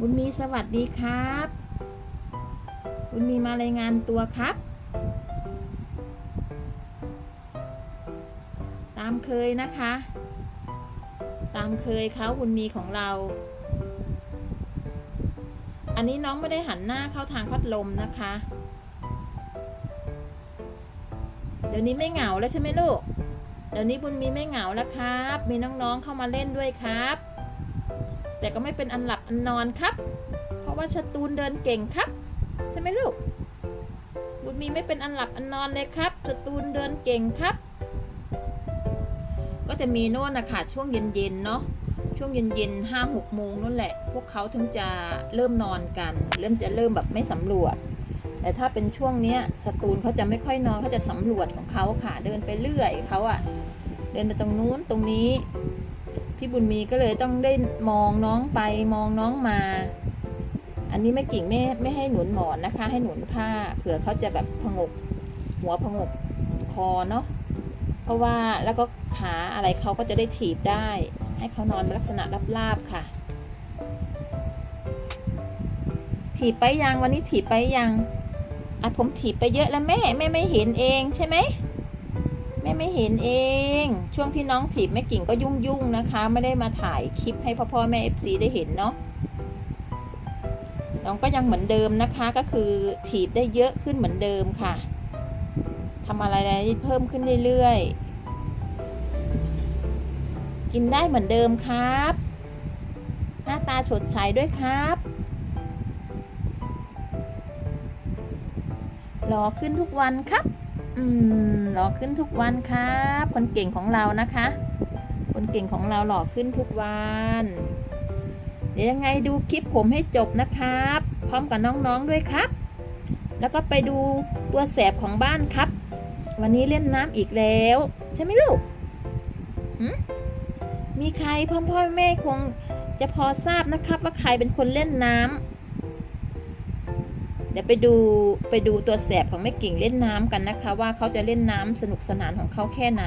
บุญมีสวัสดีครับ บุญมีมารายงานตัวครับ ตามเคยนะคะ ตามเคยเขาบุญมีของเรา อันนี้น้องไม่ได้หันหน้าเข้าทางพัดลมนะคะ เดี๋ยวนี้ไม่เหงาแล้วใช่ไหมลูก เดี๋ยวนี้บุญมีไม่เหงาแล้วครับ มีน้องๆเข้ามาเล่นด้วยครับ แต่ก็ไม่เป็นอันหลับ นอนครับ เพราะว่าชตูนเดินเก่งครับ ใช่ไหมลูก บุญมีไม่เป็นอันหลับอันนอนเลยครับชตูนเดินเก่งครับ ก็จะมีโน่นนะคะช่วงเย็นๆเนาะช่วงเย็นๆห้าหกโมงนั่นแหละ พวกเขาถึงจะเริ่มนอนกัน เริ่มจะเริ่มแบบไม่สำรวจ แต่ถ้าเป็นช่วงเนี้ยสตูนเขาจะไม่ค่อยนอนเขาจะสำรวจของเขาค่ะ เดินไปเรื่อยเขาอะเดินไปตรงนู้นตรงนี้ พี่บุญมีก็เลยต้องได้มองน้องไปมองน้องมา อันนี้แม่กิ่งไม่ไม่ให้หนุนหมอนนะคะ ให้หนุนผ้าเผื่อเขาจะแบบผงก หัวผงกคอเนาะเพราะว่าแล้วก็ขาอะไรเขาก็จะได้ถีบได้ ให้เขานอนลักษณะราบๆค่ะ ถีบไปยังวันนี้ถีบไปยังอะผมถีบไปเยอะแล้วแม่แม่ไม่เห็นเองใช่ไหม แม่ไม่เห็นเอง ช่วงที่น้องถีบแม่กิ่งก็ยุ่งยุ่งๆนะคะ ไม่ได้มาถ่ายคลิปให้พ่อพ่อแม่เอฟซีได้เห็นเนาะน้องก็ยังเหมือนเดิมนะคะก็คือถีบได้เยอะขึ้นเหมือนเดิมค่ะทำอะไรได้เพิ่มขึ้นเรื่อยๆ กินได้เหมือนเดิมครับ หน้าตาสดใสด้วยครับหล่อขึ้นทุกวันครับ อืมหล่อขึ้นทุกวันครับ คนเก่งของเรานะคะ คนเก่งของเราหล่อขึ้นทุกวัน เดี๋ยวยังไงดูคลิปผมให้จบนะครับ พร้อมกับน้องๆด้วยครับ แล้วก็ไปดูตัวแสบของบ้านครับ วันนี้เล่นน้ำอีกแล้ว ใช่ไหมลูกมมีใครพ่อพ่อแม่คงจะพอทราบนะครับว่าใครเป็นคนเล่นน้ำ เดี๋ยวไปดูไปดูตัวแสบของแม่กิ่งเล่นน้ำกันนะคะ ว่าเขาจะเล่นน้ำสนุกสนานของเขาแค่ไหน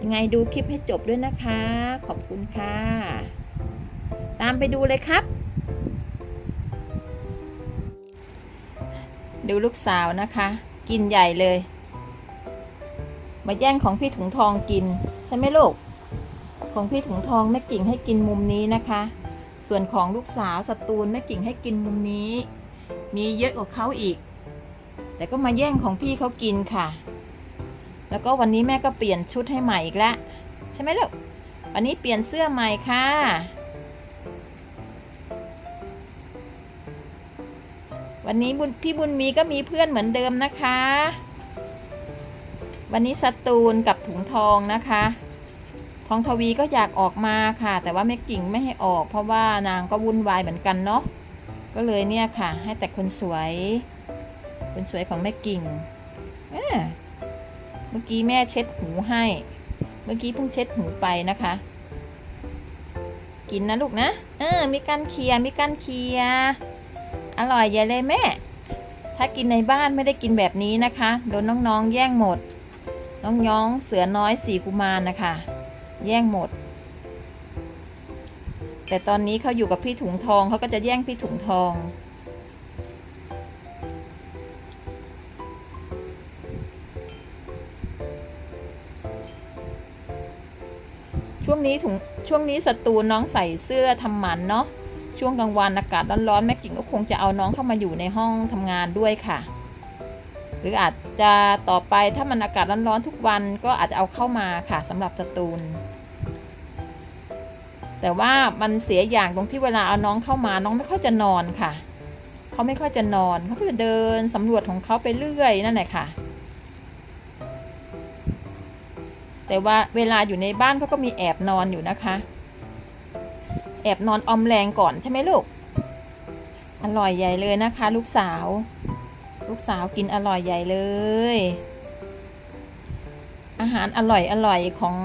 ยังไงดูคลิปให้จบด้วยนะคะ ขอบคุณค่ะ ตามไปดูเลยครับ ดูลูกสาวนะคะ กินใหญ่เลย มาแย่งของพี่ถุงทองกิน ใช่ไหมลูก ของพี่ถุงทองแม่กิ่งให้กินมุมนี้นะคะส่วนของลูกสาวสตูลแม่กิ่งให้กินมุมนี้ มีเยอะกว่าเขาอีก แต่ก็มาแย่งของพี่เขากินค่ะ แล้วก็วันนี้แม่ก็เปลี่ยนชุดให้ใหม่อีกแล้วใช่ไหมลูกวันนี้เปลี่ยนเสื้อใหม่ค่ะ วันนี้บุญพี่บุญมีก็มีเพื่อนเหมือนเดิมนะคะ วันนี้สตูลกับถุงทองนะคะทองทวีก็อยากออกมาค่ะ แต่ว่าแม่กิ่งไม่ให้ออก เพราะว่านางก็วุ่นวายเหมือนกันเนาะ ก็เลยเนี่ยค่ะ ให้แต่คนสวย คนสวยของแม่กิ่งเมื่อกี้แม่เช็ดหูให้ เมื่อกี้เพิ่งเช็ดหูไปนะคะ กินนะลูกนะเออมีการเคลียมีการเคลียอร่อยใหญ่เลยแม่ ถ้ากินในบ้านไม่ได้กินแบบนี้นะคะโดนน้องๆ แย่งหมด น้องๆเสือน้อยสีกุมารนะคะ แย่งหมด แต่ตอนนี้เขาอยู่กับพี่ถุงทองเขาก็จะแย่งพี่ถุงทอง ช่วงนี้ถุงช่วงนี้สตูน้องใส่เสื้อทำหมันเนาะช่วงกลางวันอากาศร้อนๆแม่กิ่งก็คงจะเอาน้องเข้ามาอยู่ในห้องทำงานด้วยค่ะหรืออาจจะต่อไปถ้ามันอากาศร้อนๆทุกวันก็อาจจะเอาเข้ามาค่ะสำหรับสตูน แต่ว่ามันเสียอย่างตรงที่เวลาเอาน้องเข้ามาน้องไม่ค่อยจะนอนค่ะ เขาไม่ค่อยจะนอนเขาก็จะเดินสำรวจของเขาไปเรื่อยนั่นแหละค่ะ แต่ว่าเวลาอยู่ในบ้านเขาก็มีแอบนอนอยู่นะคะ แอบนอนออมแรงก่อนใช่ไหมลูก อร่อยใหญ่เลยนะคะ ลูกสาว ลูกสาวกินอร่อยใหญ่เลย อาหารอร่อยอร่อยของ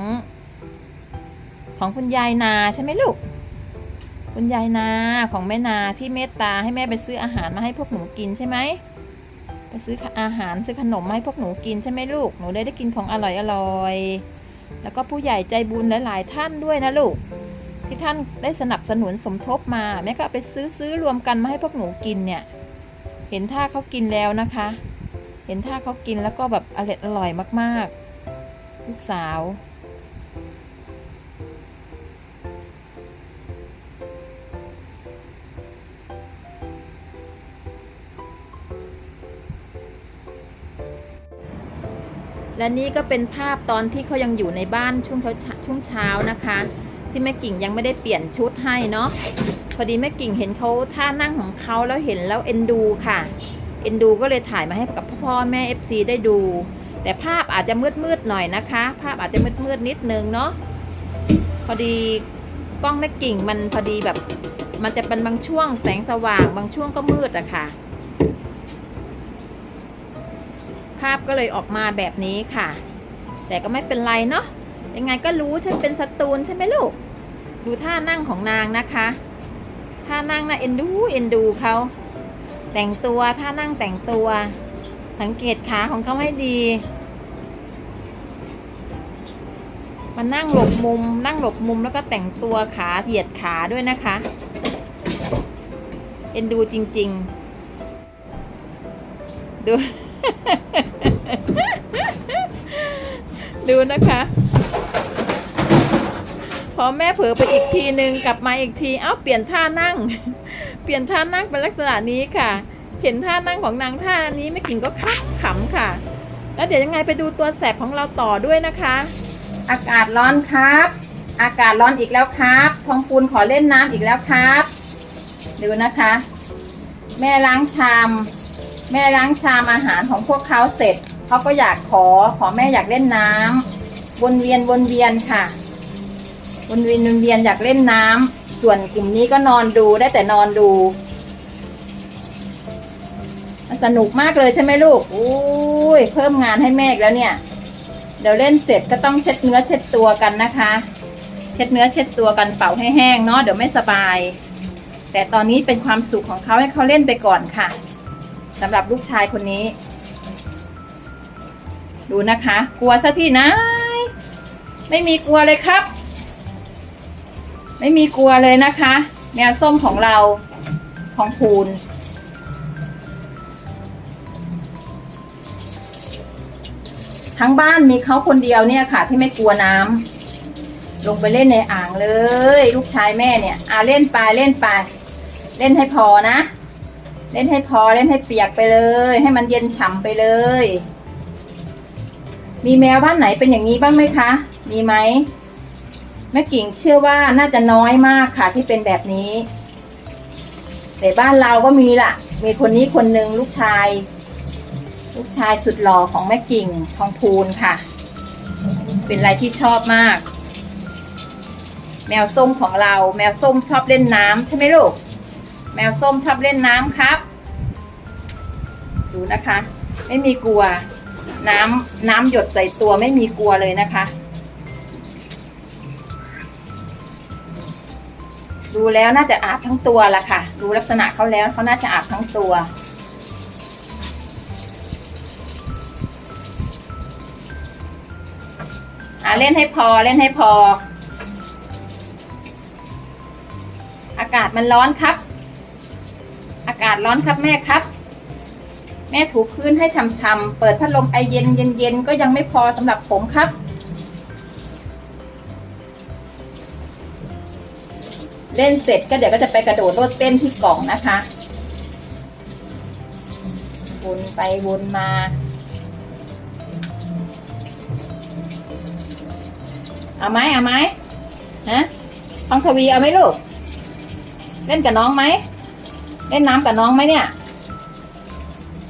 ของคุณยายนาใช่ไหมลูก คุณยายนาของแม่นาที่เมตตาให้แม่ไปซื้ออาหารมาให้พวกหนูกินใช่ไหมไปซื้ออาหารซื้อขนมมาให้พวกหนูกินใช่ไหมลูกหนูได้ได้กินของอร่อยอร่อยแล้วก็ผู้ใหญ่ใจบุญหลาย ๆ ท่านด้วยนะลูก ที่ท่านได้สนับสนุนสมทบมา แม่ก็ไปซื้อซื้อรวมกันมาให้พวกหนูกินเนี่ย เห็นท่าเขากินแล้วนะคะ เห็นท่าเขากินแล้วก็แบบอร่อยอร่อยมาก ๆ ลูกสาว และนี่ก็เป็นภาพตอนที่เขายังอยู่ในบ้านช่วงเขาช่วงเช้านะคะ ที่แม่กิ่งยังไม่ได้เปลี่ยนชุดให้เนาะพอดีแม่กิ่งเห็นเขาท่านั่งของเขาแล้วเห็นแล้วเอ็นดูค่ะเอ็นดูก็เลยถ่ายมาให้กับพ่อพ่อแม่ FC ได้ดู แต่ภาพอาจจะมืดมืดๆหน่อยนะคะ ภาพอาจจะมืดมืดๆนิดนึงเนาะพอดีกล้องแม่กิ่งมันพอดีแบบ มันจะเป็นบางช่วงแสงสว่าง บางช่วงก็มืดอะค่ะ ภาพก็เลยออกมาแบบนี้ค่ะ แต่ก็ไม่เป็นไรเนาะยังไงก็รู้ฉันเป็นสตูนใช่ไหมลูก ดูท่านั่งของนางนะคะท่านั่งนะเอ็นดูเอ็นดูเขาแต่งตัวท่านั่งแต่งตัว สังเกตขาของเขาให้ดีมันนั่งหลบมุม นั่งหลบมุมแล้วก็แต่งตัวขาเหยียดขาด้วยนะคะ เอ็นดูจริง ๆ ดู ดูนะคะ พอแม่เผลอไปอีกทีหนึ่งกลับมาอีกที เอ้าเปลี่ยนท่านั่ง เปลี่ยนท่านั่งเป็นลักษณะนี้ค่ะ เห็นท่านั่งของนางท่านี้ไม่กิ่งก็ขำขำค่ะ แล้วเดี๋ยวยังไงไปดูตัวแสบของเราต่อด้วยนะคะ อากาศร้อนครับ อากาศร้อนอีกแล้วครับ ทองปูนขอเล่นน้ำอีกแล้วครับ ดูนะคะ แม่ล้างชาม แม่ล้างชามอาหารของพวกเขาเสร็จเขาก็อยากขอขอแม่อยากเล่นน้ำวนเวียนวนเวียนค่ะ วนเวียนวนเวียนอยากเล่นน้ำส่วนกลุ่มนี้ก็นอนดูได้แต่นอนดูสนุกมากเลยใช่ไหมลูกอุ้ยเพิ่มงานให้แม่แล้วเนี่ย เดี๋ยวเล่นเสร็จก็ต้องเช็ดเนื้อเช็ดตัวกันนะคะ เช็ดเนื้อเช็ดตัวกันเป่าให้แห้งเนาะเดี๋ยวไม่สบาย แต่ตอนนี้เป็นความสุขของเขาให้เขาเล่นไปก่อนค่ะ สำหรับลูกชายคนนี้ ดูนะคะ กลัวซะที่ไหนไม่มีกลัวเลยครับ ไม่มีกลัวเลยนะคะ แมวส้มของเราของพูนทั้งบ้านมีเขาคนเดียวเนี่ยค่ะ ที่ไม่กลัวน้ำลงไปเล่นในอ่างเลย ลูกชายแม่เนี่ย อ่าเล่นไปเล่นไป เล่นให้พอนะ เล่นให้พอเล่นให้เปียกไปเลย ให้มันเย็นฉ่ำไปเลย มีแมวบ้านไหนเป็นอย่างนี้บ้างไหมคะ มีไหมแม่กิ่งเชื่อว่าน่าจะน้อยมากค่ะที่เป็นแบบนี้ แต่บ้านเราก็มีล่ะ มีคนนี้คนหนึ่งลูกชาย ลูกชายสุดหล่อของแม่กิ่งทองพูนค่ะ เป็นอะไรที่ชอบมาก แมวส้มของเรา แมวส้มชอบเล่นน้ำใช่ไหมลูก แมวส้มชอบเล่นน้ำครับ ดูนะคะ ไม่มีกลัว น้ำน้ำหยดใส่ตัวไม่มีกลัวเลยนะคะ ดูแล้วน่าจะอาบทั้งตัวละค่ะ ดูลักษณะเขาแล้วเขาน่าจะอาบทั้งตัวอ่าเล่นให้พอเล่นให้พอ อากาศมันร้อนครับ อากาศร้อนครับแม่ครับ แม่ถูพื้นให้ช่ำๆเปิดพัดลมไอเย็นเย็นๆก็ยังไม่พอสำหรับผมครับ เล่นเสร็จก็เดี๋ยวก็จะไปกระโดดโลดเต้นที่กล่องนะคะวนไปวนมา เอาไหมเอาไหมฮะทองทวีเอาไหมลูก เล่นกับน้องไหม เล่นน้ำกับน้องไหมเนี่ย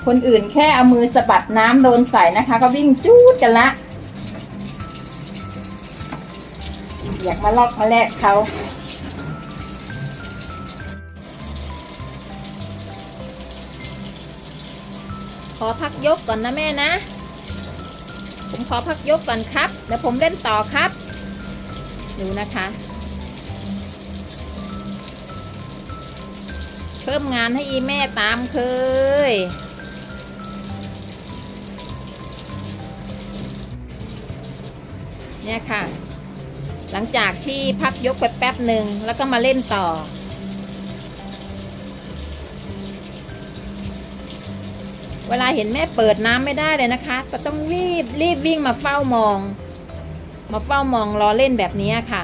คนอื่นแค่เอามือสะบัดน้ำโดนใส่นะคะ ก็วิ่งจูดกันละอยากมาลอกมาแลกเขาขอพักยกก่อนนะแม่นะ ผมขอพักยกก่อนครับ เดี๋ยวผมเล่นต่อครับ ดูนะคะ เพิ่มงานให้อีแม่ตามเคย เนี่ยค่ะ หลังจากที่พักยกไปแป๊บหนึ่งแล้วก็มาเล่นต่อ เวลาเห็นแม่เปิดน้ำไม่ได้เลยนะคะก็ต้องรีบรีบวิ่งมาเฝ้ามอง มาเฝ้ามองรอเล่นแบบนี้ค่ะ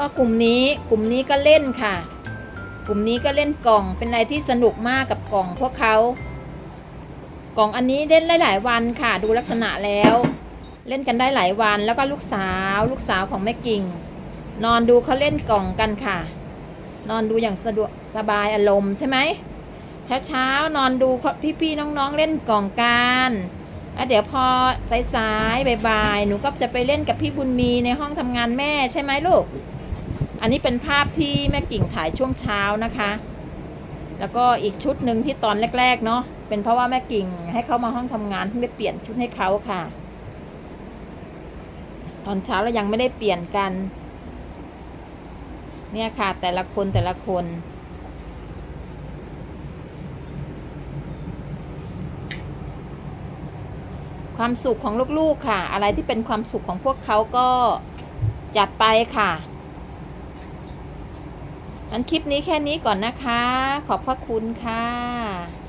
ก็กลุ่มนี้กลุ่มนี้ก็เล่นค่ะ กลุ่มนี้ก็เล่นกล่องเป็นอะไรที่สนุกมากกับกล่องพวกเขากล่องอันนี้เล่นได้หลายวันค่ะ ดูลักษณะแล้ว เล่นกันได้หลายวันแล้วก็ลูกสาว ลูกสาวของแม่กิ่ง นอนดูเขาเล่นกล่องกันค่ะ นอนดูอย่างสะดวกสบายอารมณ์ใช่ไหมเช้าเช้าๆนอนดูพี่ๆน้องๆเล่นกล่องกันแล้วเดี๋ยวพอสายๆบ่ายๆหนูก็จะไปเล่นกับพี่บุญมีในห้องทำงานแม่ใช่ไหมลูก อันนี้เป็นภาพที่แม่กิ่งถ่ายช่วงเช้านะคะ แล้วก็อีกชุดหนึ่งที่ตอนแรก ๆ เนาะเป็นเพราะว่าแม่กิ่งให้เขามาห้องทำงานเพิ่งได้เปลี่ยนชุดให้เขาค่ะ ตอนเช้าเรายังไม่ได้เปลี่ยนกัน เนี่ยค่ะ แต่ละคนแต่ละคนความสุขของลูกๆค่ะ อะไรที่เป็นความสุขของพวกเขาก็จัดไปค่ะ งั้นคลิปนี้แค่นี้ก่อนนะคะ ขอบพระคุณค่ะ